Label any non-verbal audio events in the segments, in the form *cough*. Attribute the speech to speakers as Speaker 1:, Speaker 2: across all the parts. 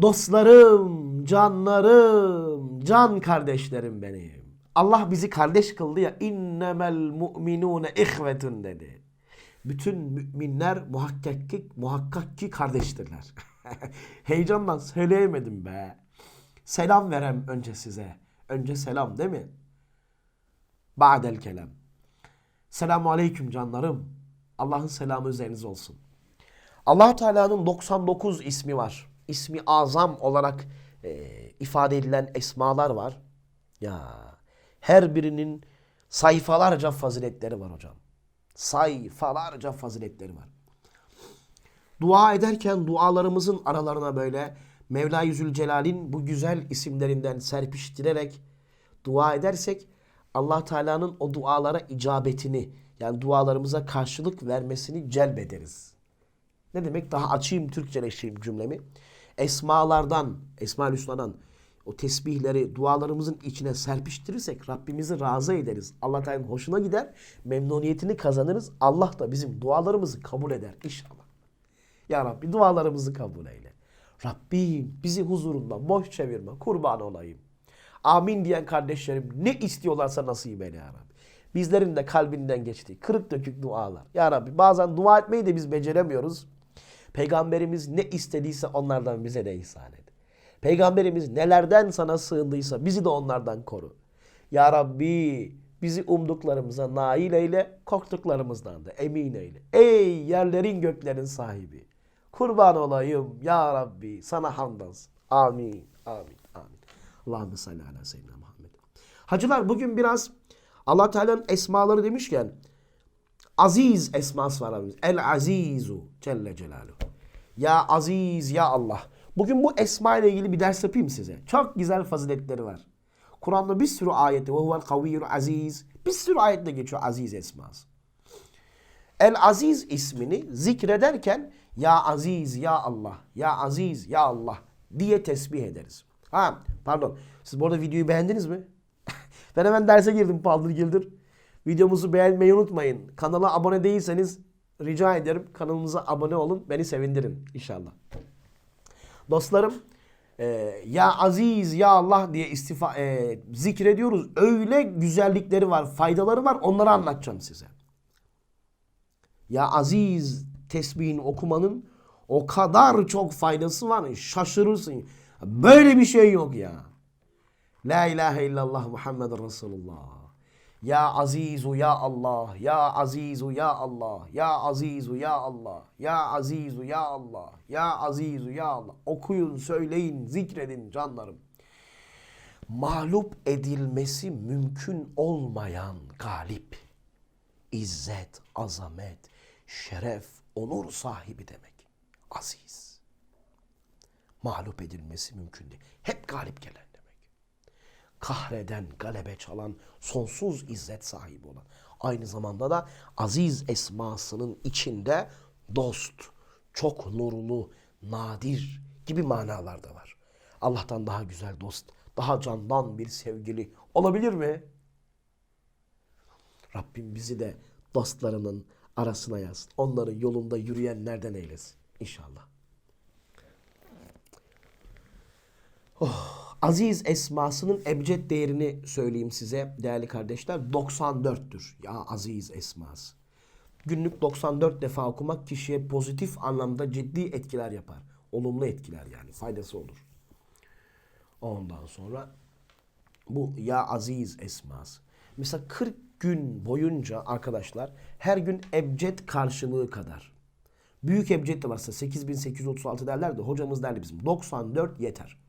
Speaker 1: Dostlarım, canlarım, can kardeşlerim benim. Allah bizi kardeş kıldı ya innemel mu'minune ihvetun dedi. Bütün müminler muhakkak ki, muhakkak ki kardeştirler. *laughs* Heyecandan söyleyemedim be. Selam verem önce size. Önce selam değil mi? Ba'del kelam. Selamu aleyküm canlarım. Allah'ın selamı üzerinize olsun. allah Teala'nın 99 ismi var. İsmi azam olarak e, ifade edilen esmalar var. Ya her birinin sayfalarca faziletleri var hocam. Sayfalarca faziletleri var. Dua ederken dualarımızın aralarına böyle Mevla-i bu güzel isimlerinden serpiştirerek dua edersek Allah Teala'nın o dualara icabetini yani dualarımıza karşılık vermesini celbederiz. Ne demek? Daha açayım Türkçeleştireyim cümlemi. Esmalardan, Esma-ül Hüsna'dan o tesbihleri dualarımızın içine serpiştirirsek Rabbimizi razı ederiz. Allah Teala'nın hoşuna gider, memnuniyetini kazanırız. Allah da bizim dualarımızı kabul eder inşallah. Ya Rabbi dualarımızı kabul eyle. Rabbim bizi huzurunda boş çevirme, kurban olayım. Amin diyen kardeşlerim ne istiyorlarsa nasip eyle ya Rabbi. Bizlerin de kalbinden geçtiği kırık dökük dualar. Ya Rabbi bazen dua etmeyi de biz beceremiyoruz. Peygamberimiz ne istediyse onlardan bize de ihsan et. Peygamberimiz nelerden sana sığındıysa bizi de onlardan koru. Ya Rabbi bizi umduklarımıza nail eyle, korktuklarımızdan da emin eyle. Ey yerlerin göklerin sahibi. Kurban olayım ya Rabbi sana hamdansın. Amin, amin, amin. Allahümme salli ala seyyidina Muhammed. Hacılar bugün biraz allah Teala'nın esmaları demişken Aziz esması var abimiz. El Azizu Celle Celaluhu. Ya Aziz ya Allah. Bugün bu esma ile ilgili bir ders yapayım size. Çok güzel faziletleri var. Kur'an'da bir sürü ayeti. Ve huvel kaviyyul aziz. Bir sürü ayette geçiyor aziz esması. El Aziz ismini zikrederken Ya Aziz Ya Allah, Ya Aziz Ya Allah diye tesbih ederiz. Ha pardon. Siz bu arada videoyu beğendiniz mi? *laughs* ben hemen derse girdim paldır gildir. Videomuzu beğenmeyi unutmayın. Kanala abone değilseniz rica ederim kanalımıza abone olun. Beni sevindirin inşallah. Dostlarım e, ya aziz ya Allah diye istifa e, zikrediyoruz. Öyle güzellikleri var, faydaları var. Onları anlatacağım size. Ya aziz tesbihini okumanın o kadar çok faydası var. Şaşırırsın. Böyle bir şey yok ya. La ilahe illallah Muhammed Resulullah. Ya Azizu ya Allah, ya Azizu ya Allah, ya Azizu ya Allah, ya Azizu ya Allah, ya Azizu ya Allah. Okuyun, söyleyin, zikredin canlarım. Mağlup edilmesi mümkün olmayan galip, izzet, azamet, şeref, onur sahibi demek. Aziz. Mağlup edilmesi mümkün değil. Hep galip gelen kahreden, galebe çalan, sonsuz izzet sahibi olan. Aynı zamanda da aziz esmasının içinde dost, çok nurlu, nadir gibi manalar da var. Allah'tan daha güzel dost, daha candan bir sevgili olabilir mi? Rabbim bizi de dostlarının arasına yazsın. Onların yolunda yürüyenlerden eylesin. İnşallah. Oh, aziz esmasının ebced değerini söyleyeyim size değerli kardeşler. 94'tür ya aziz esması. Günlük 94 defa okumak kişiye pozitif anlamda ciddi etkiler yapar. Olumlu etkiler yani faydası olur. Ondan sonra bu ya aziz esması. Mesela 40 gün boyunca arkadaşlar her gün ebced karşılığı kadar. Büyük ebced de varsa 8836 derler de hocamız derdi bizim 94 yeter.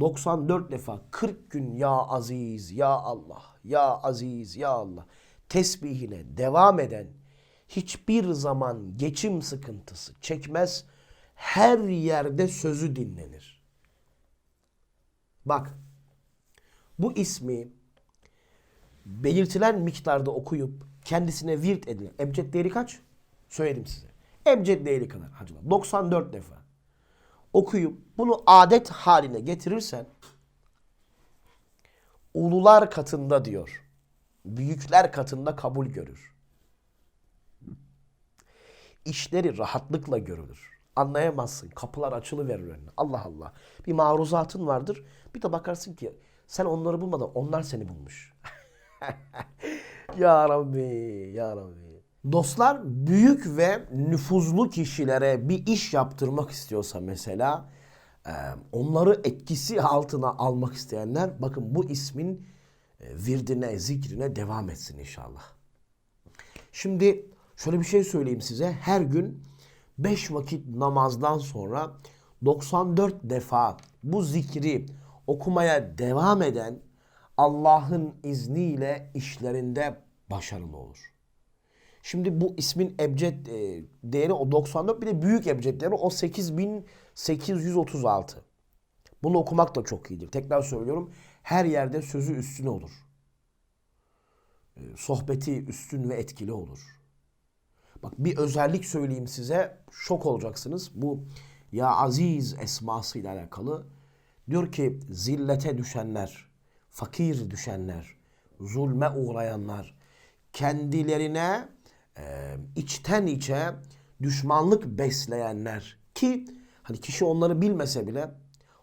Speaker 1: 94 defa 40 gün ya aziz ya Allah ya aziz ya Allah tesbihine devam eden hiçbir zaman geçim sıkıntısı çekmez. Her yerde sözü dinlenir. Bak bu ismi belirtilen miktarda okuyup kendisine virt edilen ebced değeri kaç? Söyledim size. Ebced değeri kadar hacılar. 94 defa okuyup bunu adet haline getirirsen ulular katında diyor. Büyükler katında kabul görür. İşleri rahatlıkla görülür. Anlayamazsın. Kapılar açılıverir önüne. Allah Allah. Bir maruzatın vardır. Bir de bakarsın ki sen onları bulmadan onlar seni bulmuş. *laughs* ya Rabbi, ya Rabbi. Dostlar büyük ve nüfuzlu kişilere bir iş yaptırmak istiyorsa mesela e, onları etkisi altına almak isteyenler bakın bu ismin e, virdine, zikrine devam etsin inşallah. Şimdi şöyle bir şey söyleyeyim size. Her gün 5 vakit namazdan sonra 94 defa bu zikri okumaya devam eden Allah'ın izniyle işlerinde başarılı olur. Şimdi bu ismin ebced e, değeri o 94 bir de büyük ebced değeri o 8836. Bunu okumak da çok iyidir. Tekrar söylüyorum. Her yerde sözü üstüne olur. E, sohbeti üstün ve etkili olur. Bak bir özellik söyleyeyim size. Şok olacaksınız. Bu Ya Aziz esması ile alakalı. Diyor ki zillete düşenler, fakir düşenler, zulme uğrayanlar, kendilerine e, içten içe düşmanlık besleyenler ki hani kişi onları bilmese bile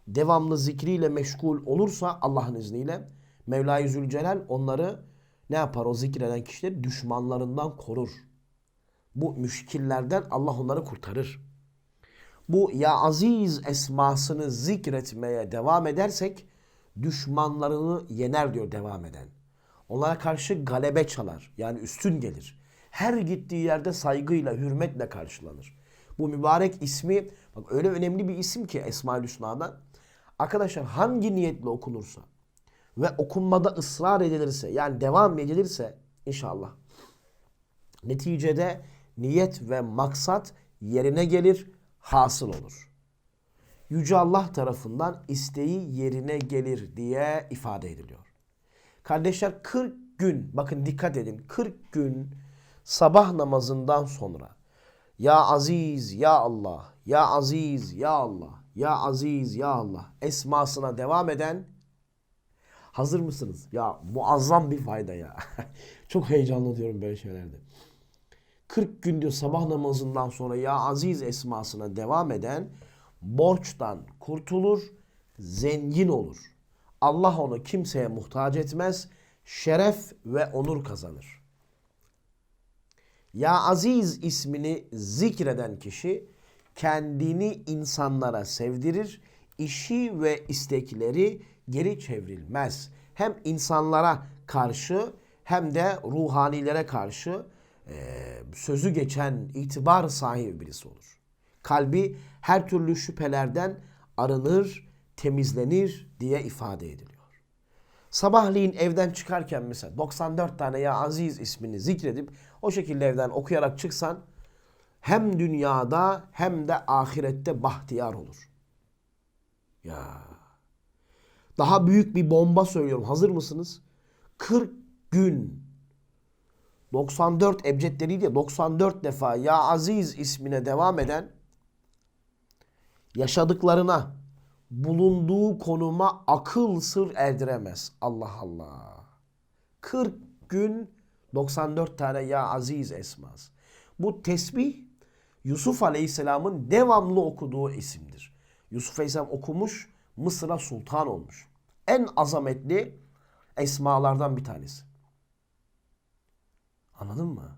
Speaker 1: devamlı zikriyle meşgul olursa Allah'ın izniyle Mevla-i Zülcelal onları ne yapar o zikreden kişileri düşmanlarından korur. Bu müşkillerden Allah onları kurtarır. Bu Ya Aziz esmasını zikretmeye devam edersek düşmanlarını yener diyor devam eden. Onlara karşı galebe çalar. Yani üstün gelir. Her gittiği yerde saygıyla, hürmetle karşılanır. Bu mübarek ismi bak öyle önemli bir isim ki Esma-ül Hüsna'dan. Arkadaşlar hangi niyetle okunursa ve okunmada ısrar edilirse yani devam edilirse inşallah neticede niyet ve maksat yerine gelir, hasıl olur. Yüce Allah tarafından isteği yerine gelir diye ifade ediliyor. Kardeşler 40 gün bakın dikkat edin 40 gün sabah namazından sonra Ya Aziz Ya Allah Ya Aziz Ya Allah Ya Aziz Ya Allah esmasına devam eden hazır mısınız? Ya muazzam bir fayda ya. *laughs* Çok heyecanlı diyorum böyle şeylerde. 40 gün diyor sabah namazından sonra Ya Aziz esmasına devam eden borçtan kurtulur, zengin olur. Allah onu kimseye muhtaç etmez, şeref ve onur kazanır. Ya Aziz ismini zikreden kişi kendini insanlara sevdirir, işi ve istekleri geri çevrilmez. Hem insanlara karşı hem de ruhanilere karşı e, sözü geçen itibar sahibi birisi olur. Kalbi her türlü şüphelerden arınır, temizlenir diye ifade ediliyor. Sabahleyin evden çıkarken mesela 94 tane ya Aziz ismini zikredip o şekilde evden okuyarak çıksan hem dünyada hem de ahirette bahtiyar olur. Ya. Daha büyük bir bomba söylüyorum. Hazır mısınız? 40 gün 94 ebcedleriydi ya 94 defa Ya Aziz ismine devam eden yaşadıklarına bulunduğu konuma akıl sır erdiremez. Allah Allah. 40 gün 94 tane Ya Aziz esmaz. Bu tesbih Yusuf Aleyhisselam'ın devamlı okuduğu isimdir. Yusuf Aleyhisselam okumuş, Mısır'a sultan olmuş. En azametli esmalardan bir tanesi. Anladın mı?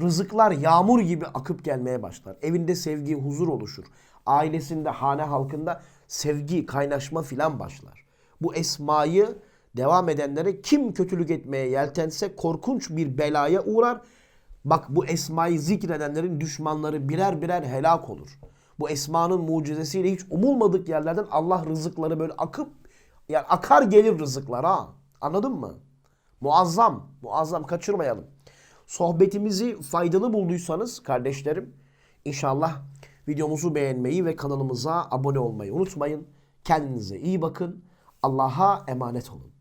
Speaker 1: Rızıklar yağmur gibi akıp gelmeye başlar. Evinde sevgi, huzur oluşur. Ailesinde, hane halkında sevgi, kaynaşma filan başlar. Bu esmayı devam edenlere kim kötülük etmeye yeltense korkunç bir belaya uğrar. Bak bu esmayı zikredenlerin düşmanları birer birer helak olur. Bu esmanın mucizesiyle hiç umulmadık yerlerden Allah rızıkları böyle akıp yani akar gelir rızıklar ha. Anladın mı? Muazzam, muazzam kaçırmayalım. Sohbetimizi faydalı bulduysanız kardeşlerim inşallah videomuzu beğenmeyi ve kanalımıza abone olmayı unutmayın. Kendinize iyi bakın. Allah'a emanet olun.